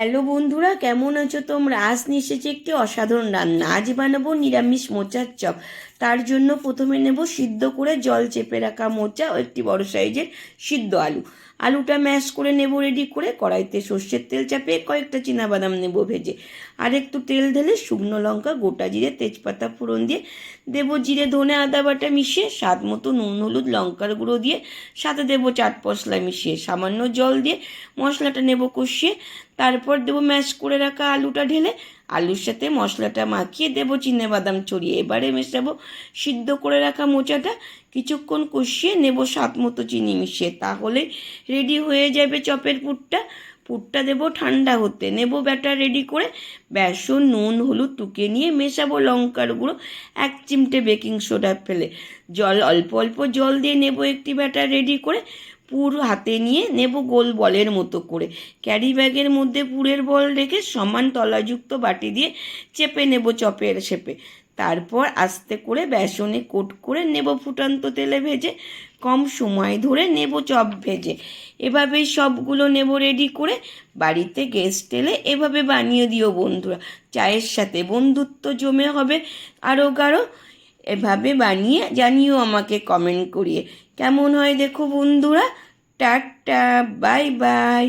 Hello বন্ধুরা, কেমন আছো তোমরা? আজ নিয়ে একটি অসাধারণ রান্না। আজ বানাবো নিরামিষ মোচার চপ। তার জন্য প্রথমে নেব সিদ্ধ করে জল চেপে রাখা মোচা ও একটি বড় সাইজের সিদ্ধ আলু। আলুটা ম্যাশ করে নেব রেডি করে কড়াইতে সর্ষের তেল চাপিয়ে কয়েকটা বাদাম নেব ভেজে। আর একটু তেল ঢেলে শুকনো লঙ্কা, গোটা জিরে, তেজপাতা ফোড়ন দিয়ে দেবো জিরে, ধনে, আদা বাটা মিশিয়ে স্বাদ মতো নুন, হলুদ, লঙ্কার গুঁড়ো দিয়ে সাথে দেবো চাট মশলা মিশিয়ে। সামান্য জল দিয়ে মশলাটা নেব কষিয়ে তারপর দেবো ম্যাশ করে রাখা আলুটা ঢেলে। আলুর সাথে মশলাটা মাখিয়ে দেবো বাদাম ছড়িয়ে। এবারে মেশাবো সিদ্ধ করে রাখা মোচাটা। কিছুক্ষণ কষিয়ে নেব স্বাদ মতো চিনি মিশিয়ে। তাহলে রেডি হয়ে যাবে চপের পুরটা। পুরটা দেবো ঠান্ডা হতে। নেব ব্যাটার রেডি করে। বেসন, নুন, হলুদ টুকে নিয়ে মেশাবো লঙ্কার গুঁড়ো। এক চিমটে বেকিং সোডা ফেলে। জল, অল্প অল্প জল দিয়ে নেব একটি ব্যাটার রেডি করে। পুর হাতে নিয়ে নেব গোল বলের মতো করে। ক্যারি ব্যাগের মধ্যে পুরের বল রেখে সমান তলাযুক্ত বাটি দিয়ে চেপে নেব চপের শেপে। তারপর আস্তে করে বেসনে কোট করে নেব ফুটান্ত তেলে ভেজে, কম সময় ধরে নেব চপ ভেজে। এভাবেই সবগুলো নেব রেডি করে বাড়িতে গেস্ট এলে এভাবে বানিয়ে দিও বন্ধুরা। চায়ের সাথে বন্ধুত্ব জমে হবে আরও গাঢ় এভাবে বানিয়ে জানিও আমাকে কমেন্ট করিয়ে। কেমন হয় দেখো বন্ধুরা? Tata bye bye